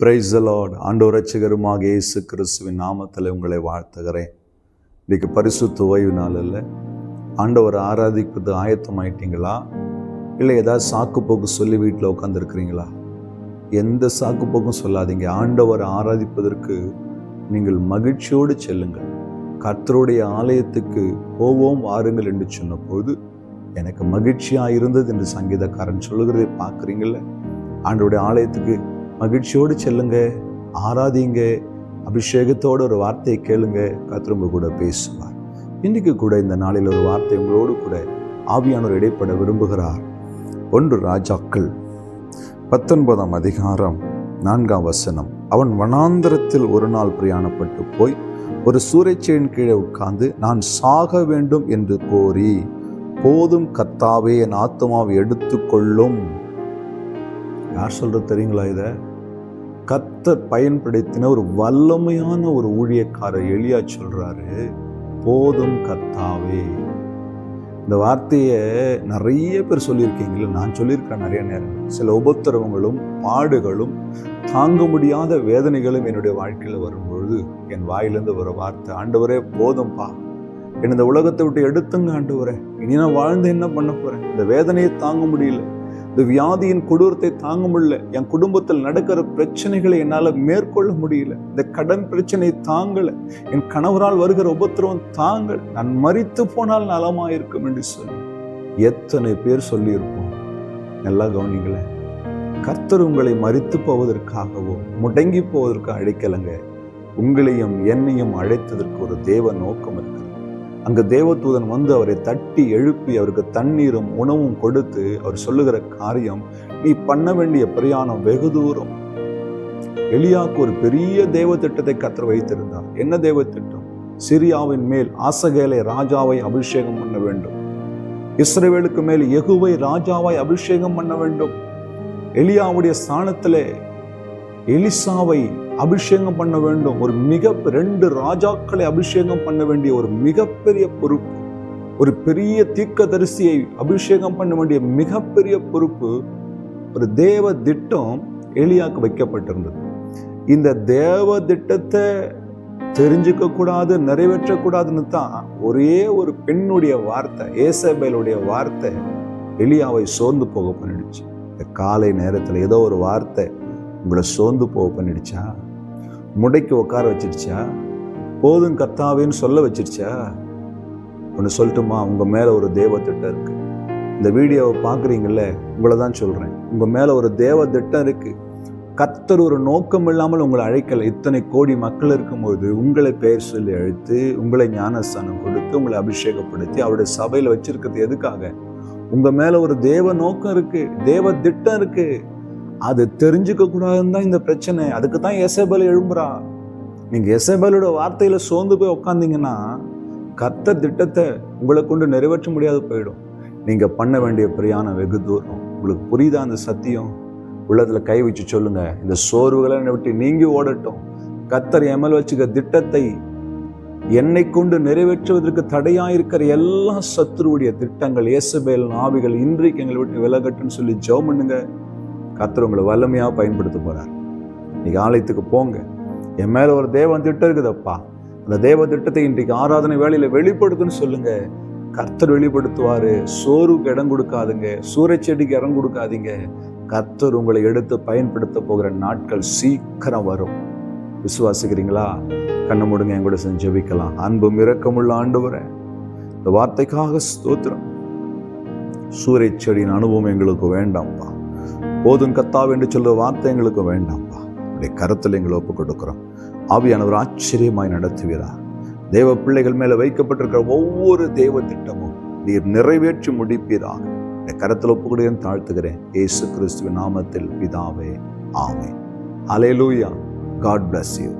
Price Lord ஆண்டோ ரட்சகருமாக இயேசு கிறிஸ்துவின் நாமத்தில் உங்களை வாழ்த்துகிறேன். இன்றைக்கு பரிசுத்த ஓய்வு நாள் இல்லை ஆண்டவர் ஆராதிப்பது ஆயத்தம் ஆயிட்டீங்களா இல்லை ஏதாவது சாக்கு போக்கு சொல்லி வீட்டில் உட்காந்துருக்கிறீங்களா எந்த சாக்கு போக்கும் சொல்லாதீங்க. ஆண்டவர் ஆராதிப்பதற்கு நீங்கள் மகிழ்ச்சியோடு செல்லுங்கள். கர்த்தருடைய ஆலயத்துக்கு போவோம் வாருங்கள் என்று சொன்னபோது எனக்கு மகிழ்ச்சியாக இருந்தது என்று சங்கீதக்காரன் சொல்லுகிறதை பார்க்குறீங்கள? ஆண்டவருடைய ஆலயத்துக்கு மகிழ்ச்சியோடு செல்லுங்க ஆராதிங்க அபிஷேகத்தோடு ஒரு வார்த்தையை கேளுங்க கத்திரம்பு கூட பேசுவார். இன்றைக்கு கூட இந்த நாளில் ஒரு வார்த்தை உங்களோடு கூட ஆவியானோர் இடைப்பட விரும்புகிறார். ஒன்று ராஜாக்கள் பத்தொன்பதாம் அதிகாரம் நான்காம் வசனம். அவன் வனாந்தரத்தில் ஒரு நாள் பிரயாணப்பட்டு போய் ஒரு சூறைச்செயின் கீழே உட்கார்ந்து நான் சாக வேண்டும் என்று கோரி போதும் கத்தாவே என் ஆத்மாவை எடுத்துக்கொள்ளும். யார் சொல்றது தெரியுங்களா இதை? கத்தர் பயன்படுத்தின ஒரு வல்லமையான ஒரு ஊழியக்காரர் எளியா சொல்றாரு போதும் கத்தாவே இந்த வார்த்தையை நிறைய பேர் சொல்லியிருக்கீங்களே நான் சொல்லியிருக்கேன் நிறைய நேரம். சில உபத்திரவங்களும் பாடுகளும் தாங்க முடியாத வேதனைகளும் என்னுடைய வாழ்க்கையில் வரும்பொழுது என் வாயிலிருந்து வர வார்த்தை ஆண்டவரே போதும்பா. என்னை இந்த உலகத்தை விட்டு எடுத்துங்க ஆண்டவரே. இனி நான் வாழ்ந்து என்ன பண்ண போறேன்? இந்த வேதனையை தாங்க முடியல. இந்த வியாதியின் கொடூரத்தை தாங்க முடியல. என் குடும்பத்தில் நடக்கிற பிரச்சனைகளை என்னால் மேற்கொள்ள முடியல. இந்த கடன் பிரச்சனை தாங்கலை. என் கணவரால் வருகிற உபத்திரவம் தாங்கள் நான் மறித்து போனால் நலமாயிருக்கும் என்று சொல்லி எத்தனை பேர் சொல்லியிருப்போம். நல்லா கவனிங்களேன். கர்த்தர் உங்களை மறித்து போவதற்காகவோ முடங்கி போவதற்கு அழைக்கலங்க. உங்களையும் என்னையும் அழைத்ததற்கு ஒரு தேவ நோக்கம் இருக்கிறது அங்கு தேவதூதன் வந்து அவரை தட்டி எழுப்பி அவருக்கு தண்ணீரும் உணவும் கொடுத்து அவர் சொல்லுகிற காரியம் நீ பண்ண வேண்டிய பிரயாணம் வெகு தூரம். எலியாவுக்கு ஒரு பெரிய தேவ திட்டத்தை கத்தர் வைத்திருந்தார். என்ன தேவ திட்டம் சிரியாவின் மேல் ஆசகேலை ராஜாவை அபிஷேகம் பண்ண வேண்டும். இஸ்ரேவேலுக்கு மேல் எகுவை ராஜாவாய் அபிஷேகம் பண்ண வேண்டும். எலியாவுடைய ஸ்தானத்திலே எலிசாவை அபிஷேகம் பண்ண வேண்டும். ஒரு மிக ரெண்டு ராஜாக்களை அபிஷேகம் பண்ண வேண்டிய ஒரு மிகப்பெரிய பொறுப்பு ஒரு பெரிய தீர்க்கதரிசியை அபிஷேகம் பண்ண வேண்டிய மிகப்பெரிய பொறுப்பு ஒரு தேவ திட்டம் எளியாக்கு வைக்கப்பட்டிருந்தது. இந்த தேவ திட்டத்தை தெரிஞ்சுக்க கூடாது நிறைவேற்றக்கூடாதுன்னு தான் ஒரே ஒரு பெண்ணுடைய வார்த்தை ஏசபேலுடைய வார்த்தை எளியாவை சோர்ந்து போக பண்ணிடுச்சு. இந்த காலை நேரத்தில் ஏதோ ஒரு வார்த்தை உங்களை சோர்ந்து போக பண்ணிடுச்சா? முடைக்கு உட்கார வச்சிருச்சா போதும் கத்தாவேன்னு சொல்ல வச்சிருச்சா ஒன்று சொல்லட்டுமா? உங்கள் மேலே ஒரு தேவ திட்டம் இந்த வீடியோவை பார்க்குறீங்கள உங்களை தான் சொல்கிறேன் உங்கள் மேலே ஒரு தேவ திட்டம் இருக்குது கத்தர் ஒரு நோக்கம் இல்லாமல் உங்களை அழைக்கலை. இத்தனை கோடி மக்கள் இருக்கும்போது உங்களை பெயர் சொல்லி அழைத்து உங்களை ஞானஸ்தானம் கொடுத்து உங்களை அபிஷேகப்படுத்தி அவருடைய சபையில் வச்சிருக்கிறது எதுக்காக? உங்கள் மேலே ஒரு தேவ நோக்கம் இருக்குது தேவ திட்டம் இருக்குது அது தெரிஞ்சுக்க கூடாதுன்னு தான் இந்த பிரச்சனை. அதுக்கு தான் எசபல் எழும்புறா. நீங்க எசபலோட வார்த்தையில சோர்ந்து போய் உக்காந்தீங்கன்னா கத்த திட்டத்தை உங்களை கொண்டு நிறைவேற்ற முடியாது போயிடும். நீங்க பண்ண வேண்டிய பிரியாணம் வெகு தூரம். உங்களுக்கு புரியுதா அந்த சத்தியம்? உள்ளத்துல கை வச்சு சொல்லுங்க. இந்த சோர்வுகளை விட்டு நீங்கி ஓடட்டும். கத்தர் எமல் வச்சுக்க திட்டத்தை என்னை கொண்டு நிறைவேற்றுவதற்கு தடையாயிருக்கிற எல்லா சத்துருவுடைய திட்டங்கள் இயேசுபேல் ஆவிகள் இன்றைக்கு எங்களை விட்டு விலகட்டுன்னு சொல்லி ஜெபம் பண்ணுங்க. கத்தர் உங்களை வல்லமையாக பயன்படுத்த போகிறார் இன்னைக்கு ஆலயத்துக்கு போங்க. என் மேல ஒரு தேவன் திட்டம் இருக்குதப்பா. அந்த தேவ திட்டத்தை இன்றைக்கு ஆராதனை வேலையில வெளிப்படுத்துன்னு சொல்லுங்க. கர்த்தர் வெளிப்படுத்துவாரு. சோறுக்கு இடம் கொடுக்காதுங்க. சூறைச்செடிக்கு இடம் கொடுக்காதீங்க. கர்த்தர் உங்களை எடுத்து பயன்படுத்த போகிற நாட்கள் சீக்கிரம் வரும். விசுவாசிக்கிறீங்களா? கண்ணு முடுங்க என் கூட செஞ்சு ஜெபிக்கலாம். அன்பும் இரக்கமுள்ள ஆண்டு வர இந்த வார்த்தைக்காக ஸ்தோத்திரம். சூறைச்செடியின் அனுபவம் எங்களுக்கு வேண்டாம்ப்பா. போதும் கத்தாவ் என்று சொல்ற வார்த்தை எங்களுக்கு வேண்டாம்ப்பா. உடைய கருத்தில் எங்களை ஒப்பு கொடுக்குறோம் ஆவியானவர் ஆச்சரியமாய் நடத்துவீரா. தேவ பிள்ளைகள் மேல வைக்கப்பட்டிருக்கிற ஒவ்வொரு தெய்வ திட்டமும் நீர் நிறைவேற்றி முடிப்பீராக. இந்த கரத்தில் ஒப்பு தாழ்த்துகிறேன். ஏசு கிறிஸ்துவின் நாமத்தில் பிதாவே ஆமே அலையலூயா காட் பிளஸ் யூ